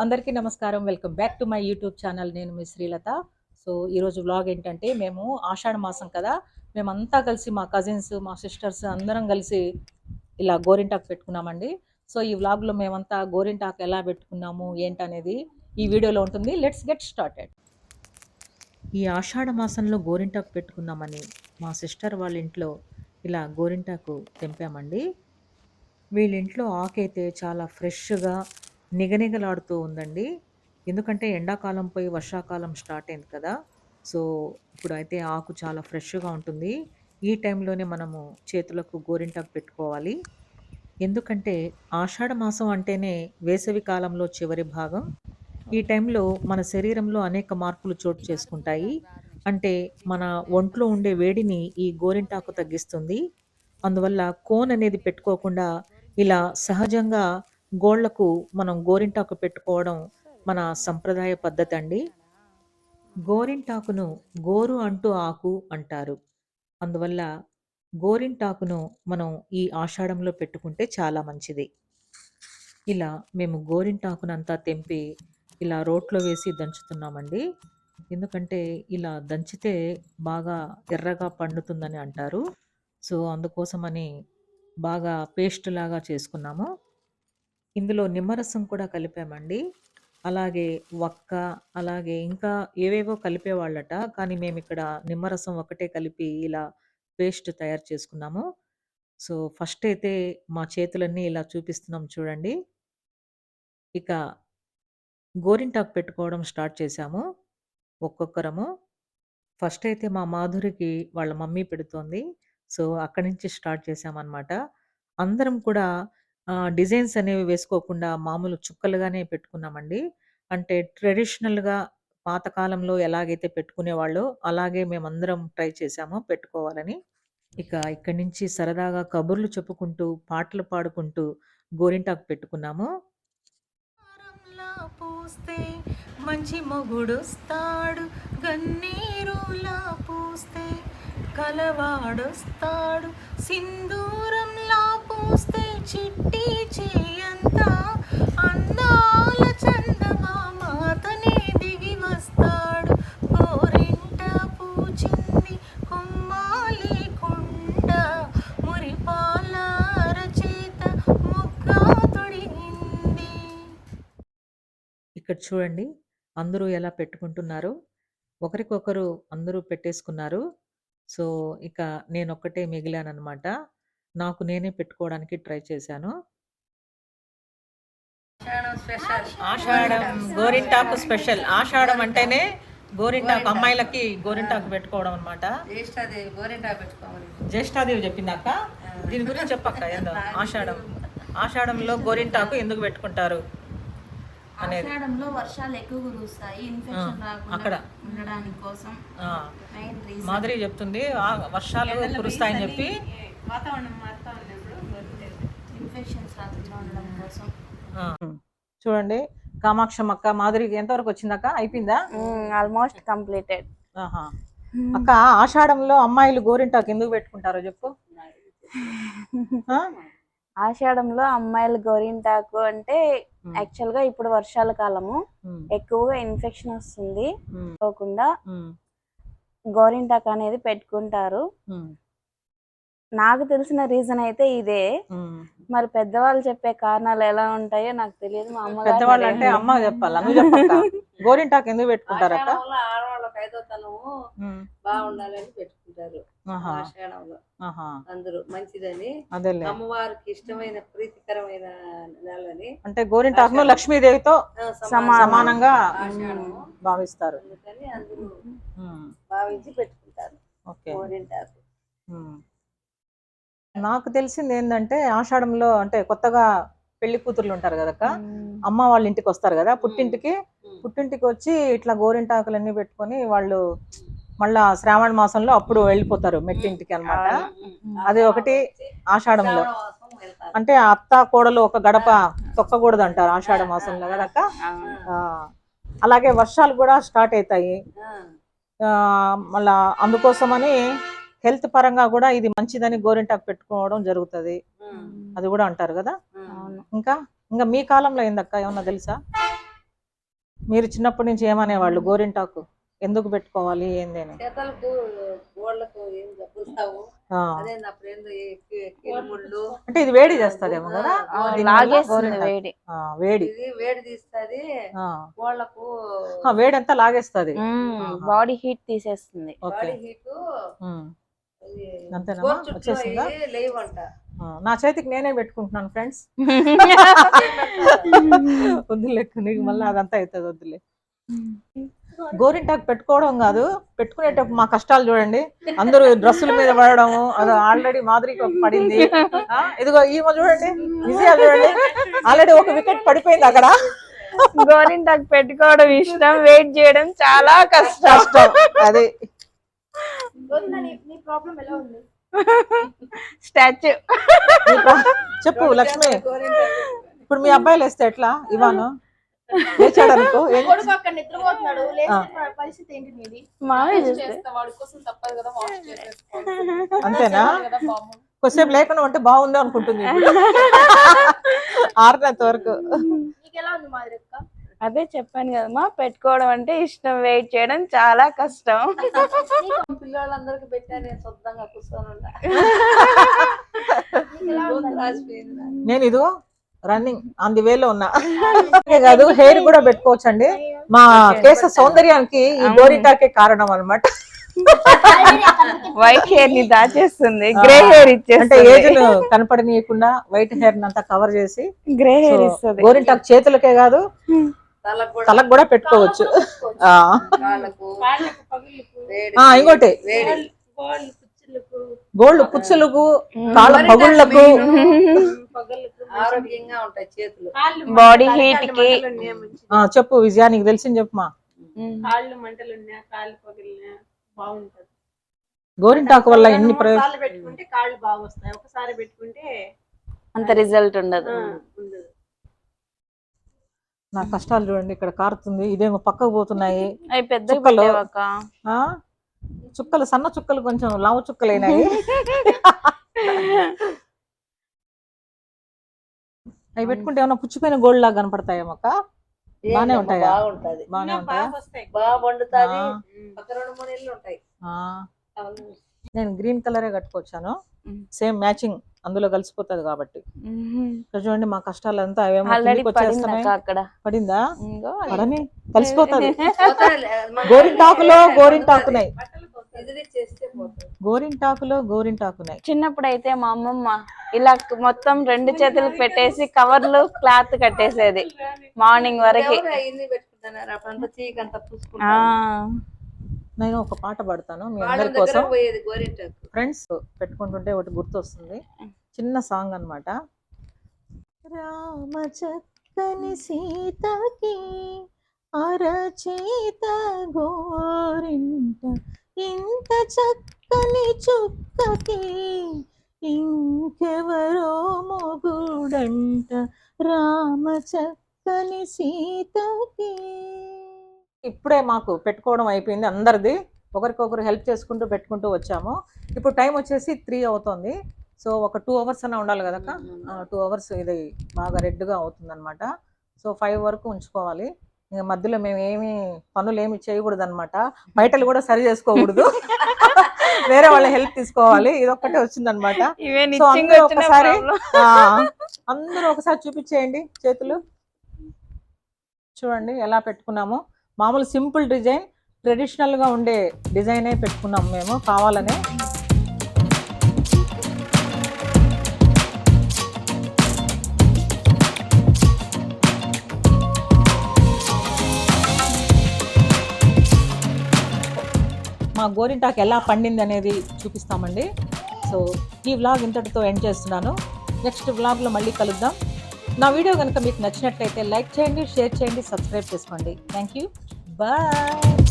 అందరికీ నమస్కారం. Welcome back to my YouTube channel. నేను మీ శ్రీలత. సో ఈరోజు వ్లాగ్ ఏంటంటే మేము ఆషాఢ మాసం కదా మేమంతా కలిసి మా కజిన్స్ మా సిస్టర్స్ అందరం కలిసి ఇలా గోరింటాకు పెట్టుకున్నామండి. సో ఈ వ్లాగ్లో మేమంతా గోరింటాకు ఎలా పెట్టుకున్నాము ఏంటనేది ఈ వీడియోలో ఉంటుంది. Let's get started. ఈ ఆషాఢ మాసంలో గోరింటాకు పెట్టుకున్నామని మా సిస్టర్ వాళ్ళ ఇంట్లో ఇలా గోరింటాకు తెంపామండి. వీళ్ళింట్లో ఆకైతే చాలా ఫ్రెష్గా నిగనిగలాడుతూ ఉందండి. ఎందుకంటే ఎండాకాలం పోయి వర్షాకాలం స్టార్ట్ అయింది కదా. సో ఇప్పుడైతే ఆకు చాలా ఫ్రెష్గా ఉంటుంది. ఈ టైంలోనే మనము చేతులకు గోరింటాకు పెట్టుకోవాలి. ఎందుకంటే ఆషాఢ మాసం అంటేనే వేసవి కాలంలో చివరి భాగం. ఈ టైంలో మన శరీరంలో అనేక మార్పులు చోటు చేసుకుంటాయి. అంటే మన ఒంట్లో ఉండే వేడిని ఈ గోరింటాకు తగ్గిస్తుంది. అందువల్ల కోన్ అనేది పెట్టుకోకుండా ఇలా సహజంగా గోళ్ళకు మనం గోరింటాకు పెట్టుకోవడం మన సంప్రదాయ పద్ధతి అండి గోరింటాకును గోరు అంటూ ఆకు అంటారు. అందువల్ల గోరింటాకును మనం ఈ ఆషాఢంలో పెట్టుకుంటే చాలా మంచిది. ఇలా మేము గోరింటాకునంతా తెంపి ఇలా రోట్లో వేసి దంచుతున్నామండి. ఎందుకంటే ఇలా దంచితే బాగా ఎర్రగా పండుతుందని అంటారు. సో అందుకోసమని బాగా పేస్ట్ లాగా చేసుకున్నాము. ఇందులో నిమ్మరసం కూడా కలిపామండి. అలాగే వక్క అలాగే ఇంకా ఏవేవో కలిపేవాళ్ళట. కానీ మేము ఇక్కడ నిమ్మరసం ఒకటే కలిపి ఇలా పేస్ట్ తయారు చేసుకున్నాము. సో ఫస్ట్ అయితే మా చేతులన్నీ ఇలా చూపిస్తున్నాం చూడండి. ఇక గోరింటాకు పెట్టుకోవడం స్టార్ట్ చేశాము ఒక్కొక్కరము. ఫస్ట్ అయితే మా మాధురికి వాళ్ళ మమ్మీ పెడుతోంది. సో అక్కడి నుంచి స్టార్ట్ చేశామన్నమాట. అందరం కూడా డిజైన్స్ అనేవి వేసుకోకుండా మామూలు చుక్కలుగానే పెట్టుకున్నామండి. అంటే ట్రెడిషనల్గా పాతకాలంలో ఎలాగైతే పెట్టుకునేవాళ్ళో అలాగే మేమందరం ట్రై చేసాము పెట్టుకోవాలని. ఇక ఇక్కడి నుంచి సరదాగా కబుర్లు చెప్పుకుంటూ పాటలు పాడుకుంటూ గోరింటాకు పెట్టుకున్నాము. హారంలా పూస్తే మంచి మొగుడొస్తాడు గన్నీరులా పూస్తే కలవాడొస్తాడు. సింధూరంలా పూస్తే చిట్టి చేయంత. అందాల చందమామ అతనే దిగి వస్తాడు. గోరింట పూచింది కొమ్మాలి కుండ. మురిపాల రచయిత ముగ్గా తొడిగింది. ఇక్కడ చూడండి అందరూ ఎలా పెట్టుకుంటున్నారు. ఒకరికొకరు అందరూ పెట్టేసుకున్నారు. సో ఇక నేను ఒక్కటే మిగిలానన్నమాట నాకు నేనే పెట్టుకోవడానికి ట్రై చేశాను. ఆషాఢం గోరింటాకు స్పెషల్. ఆషాఢం అంటేనే గోరింటాకు అమ్మాయిలకి గోరింటాకు పెట్టుకోవడం అనమాట జ్యేష్ఠాదేవి చెప్పిందాక దీని గురించి చెప్పక్క ఏందో? ఆషాఢం. ఆషాఢంలో గోరింటాకు ఎందుకు పెట్టుకుంటారు? అనేది. ఆషాఢంలో వర్షాలు ఎక్కువ కురుస్తాయి ఇన్ఫెక్షన్ అక్కడ. రాకుండా ఉండడానికి కోసం. ఆ, మెయిన్ రీజన్ మాధురి చెప్తుంది ఆ వర్షాలు కురుస్తాయని చెప్పి. వాతావరణం మారుతా ఉన్నప్పుడు ఇన్ఫెక్షన్స్ రాకుండా ఉండడం కోసం. ఆ, చూడండి కామాక్షమ్మ మాధురికి ఎంతవరకు వచ్చిందక్క? అయిపోయిందా? ఆల్మోస్ట్ కంప్లీటెడ్ ఆహా. అక్క ఆషాఢంలో అమ్మాయిలు గోరింటాకు ఎందుకు పెట్టుకుంటారో చెప్పు? ఆషాఢంలో అమ్మాయిలు గోరింటాకు అంటే యాక్చువల్గా ఇప్పుడు వర్షాల కాలము. ఎక్కువగా ఇన్ఫెక్షన్ వస్తుంది. పోకుండా గోరింటాకు అనేది పెట్టుకుంటారు. నాకు తెలిసిన రీజన్ అయితే ఇదే. మరి పెద్దవాళ్ళు చెప్పే కారణాలు ఎలా ఉంటాయో నాకు తెలియదు మా అమ్మగారు పెద్దవాళ్ళు అంటే అమ్మ చెప్పాలా గోరింటాకు ఎందుకు పెట్టుకుంటారక్క? ఉమ్, బాగుండాలని పెట్టుకుంటారు ఆషాఢంలో. అందరూ మంచిదని అమ్మవారికి ఇష్టమైన ప్రీతికరమైన నెలని అంటే గోరింటాకును లక్ష్మీదేవితో. సమానంగా భావిస్తారు అందుకని అందరూ భావించి పెట్టుకుంటారు గోరింటాకు. నాకు తెలిసింది ఏంటంటే ఆషాఢంలో అంటే కొత్తగా పెళ్ళి కూతుర్లు ఉంటారు కదక్క అమ్మ వాళ్ళ ఇంటికి వస్తారు కదా పుట్టింటికి. పుట్టింటికి వచ్చి ఇట్లా గోరింటాకులన్నీ పెట్టుకొని వాళ్ళు మళ్ళా శ్రావణ మాసంలో అప్పుడు వెళ్ళిపోతారు మెట్టింటికి అన్నమాట. అది ఒకటి ఆషాఢంలో. అంటే అత్త కోడలు ఒక గడప తొక్కకూడదు అంటారు ఆషాఢ మాసంలో ఆ, అలాగే వర్షాలు కూడా స్టార్ట్ అవుతాయి. మళ్ళా అందుకోసమని హెల్త్ పరంగా కూడా ఇది మంచిదని గోరింటాకు పెట్టుకోవడం జరుగుతుంది. అది కూడా అంటారు కదా? ఇంకా ఇంకా మీ కాలంలో ఏందక్క? ఏమన్నా తెలుసా? మీరు చిన్నప్పటి నుంచి ఏమనేవాళ్ళు? గోరింటాకు ఎందుకు పెట్టుకోవాలి? ఏంది అని. చేతలకు గోళ్ళకు ఏం చెప్పుతావు ఆ, అదే నా ఫ్రెండ్ కిరుముళ్ళు. అంటే ఇది వేడి చేస్తదేమో కదా? లాగేస్తుంది. వేడి. ఆ, వేడి. ఇది వేడి తీస్తుంది. ఆ. గోళ్ళకు ఆ, వేడి అంతా లాగేస్తుంది బాడీ హీట్ తీసేస్తుంది. Body heat. అంతేనా? వచ్చేసిందా? నా చేతికి నేనే పెట్టుకుంటున్నాను ఫ్రెండ్స్. వద్దులే నీకు మళ్ళీ అదంతా అవుతుంది వద్దులే. గోరింటాకు పెట్టుకోవడం కాదు పెట్టుకునేటప్పుడు మా కష్టాలు చూడండి. అందరూ డ్రెస్సుల మీద పడడము అది ఆల్రెడీ మాదిరికి ఒక పడింది ఇదిగో ఈమె చూడండి విజయ చూడండి. ఆల్రెడీ ఒక వికెట్ పడిపోయింది అక్కడ. గోరింటాకు పెట్టుకోవడం ఇష్టం వెయిట్ చేయడం చాలా కష్టం. కష్టం అది. స్టాచ్యూ. చెప్పు లక్ష్మి. ఇప్పుడు మీ అబ్బాయిలు వేస్తే ఎట్లా? ఇవాను? లేచాడు అనుకో నిద్రపోతున్నాడు పరిస్థితి ఏంటి నీది? అంతేనా? కొద్దిసేపు లేకుండా ఉంటే బాగుంది అనుకుంటుంది ఆరినంత వరకు. అదే చెప్పాను కదా మా పెట్టుకోవడం అంటే ఇష్టం వెయిట్ చేయడం చాలా కష్టం. పిల్లలందరికి పెట్టా నేను సొంతంగా కూర్చొని. నేను రన్నింగ్ ఆన్ ది వేలో ఉన్నా. అంతే కాదు హెయిర్ కూడా పెట్టుకోవచ్చండి. మా కేశ సౌందర్యానికి ఈ గోరింటాకే కారణం అన్నమాట వైట్ హెయిర్ని దాచేస్తుంది గ్రే హెయిర్ అంటే ఏజ్ కనపడనీయకుండా వైట్ హెయిర్ అంతా కవర్ చేసి. గ్రే హెయిర్ ఇస్తుంది. గోరింటాకు చేతులకే కాదు తలకు కూడా తలకు కూడా పెట్టుకోవచ్చు. ఇంకోటి. గోల్డ్ పుచ్చులకు కాళ్ళ పగుళ్ళకు. ఆరోగ్యంగా ఉంటాయి చేతులు. బాడీ హీట్కి ఆ, చెప్పు విజయా నీకు తెలిసింది చెప్పు మా. కాళ్ళు మంటలు కాళ్ళు పగిలినా బాగుంటది. గోరింటాకు వల్ల ఎన్ని ప్రయోజనాలు పెట్టుకుంటే కాళ్ళు బాగా వస్తాయి ఒకసారి పెట్టుకుంటే అంత రిజల్ట్ ఉండదు. నా కష్టాలు చూడండి ఇక్కడ కారుతుంది ఇదేమో పక్కకు పోతున్నాయి. చుక్కలు. పెట్టేవాక ఆ? చుక్కలు సన్న చుక్కలు కొంచెం లావు చుక్కలైనాయి. అవి పెట్టుకుంటే ఏమన్నా పుచ్చిపోయిన గోల్డ్ లాగా కనపడతాయేమో అక్క? బానే ఉంటాయా? బాగుంటది. బానే ఉంటాయా? బాగా పండుతాది. రెండు మూడు ఉంటాయి. ఆ, నేను గ్రీన్ కలరే కట్టుకొచ్చాను. Same matching. అందులో కలిసిపోతుంది కాబట్టి. ఇక్కడ చూడండి మా కష్టాలంతా అవేమో పడిందాక అక్కడ. పడిందా. పడని కలిసిపోతుంది. గోరింటాకులో గోరింటాకున్నాయి గోరింటాకులో గోరింటాకున్నాయి చిన్నప్పుడు అయితే మా అమ్మమ్మ ఇలా మొత్తం రెండు చేతులు పెట్టేసి కవర్లు క్లాత్ కట్టేసేది. మార్నింగ్ వరకు. నేను ఒక పాట పాడతాను మీ అందరి కోసం. ఫ్రెండ్స్ పెట్టుకుంటుంటే ఒకటి గుర్తొస్తుంది. చిన్న సాంగ్ అనమాట రామ చక్కని సీతకి అరచేత గోరింట ఇంత చక్కని చుక్కకి ఇంకెవరో మొగుడంట. రామ చక్కని సీతకి. ఇప్పుడే మాకు పెట్టుకోవడం అయిపోయింది అందరిది. ఒకరికొకరు హెల్ప్ చేసుకుంటూ పెట్టుకుంటూ వచ్చాము. ఇప్పుడు టైం వచ్చేసి త్రీ అవుతుంది. సో ఒక టూ అవర్స్ అన్న ఉండాలి కదక్క టూ అవర్స్ ఇది బాగా రెడ్గా అవుతుంది అనమాట సో ఫైవ్ వరకు ఉంచుకోవాలి. ఇంకా మధ్యలో మేము ఏమి పనులు ఏమి చేయకూడదు అనమాట బయటలు కూడా సరి చేసుకోకూడదు. వేరే వాళ్ళ హెల్ప్ తీసుకోవాలి. ఇది ఒక్కటే వచ్చిందనమాట సో అందరూ ఒకసారి అందరూ ఒకసారి చూపించేయండి చేతులు. చూడండి ఎలా పెట్టుకున్నాము. మామూలు సింపుల్ డిజైన్ ట్రెడిషనల్గా ఉండే డిజైనే పెట్టుకున్నాం మేము కావాలనే. మా గోరింటాకు ఎలా పండింది అనేది చూపిస్తామండి. సో ఈ వ్లాగ్ ఇంతటితో ఎండ్ చేస్తున్నాను. నెక్స్ట్ వ్లాగ్లో మళ్ళీ కలుద్దాం. నా వీడియో కనుక మీకు నచ్చినట్లయితే లైక్ చేయండి షేర్ చేయండి సబ్స్క్రైబ్ చేసుకోండి. Thank you. బాయ్.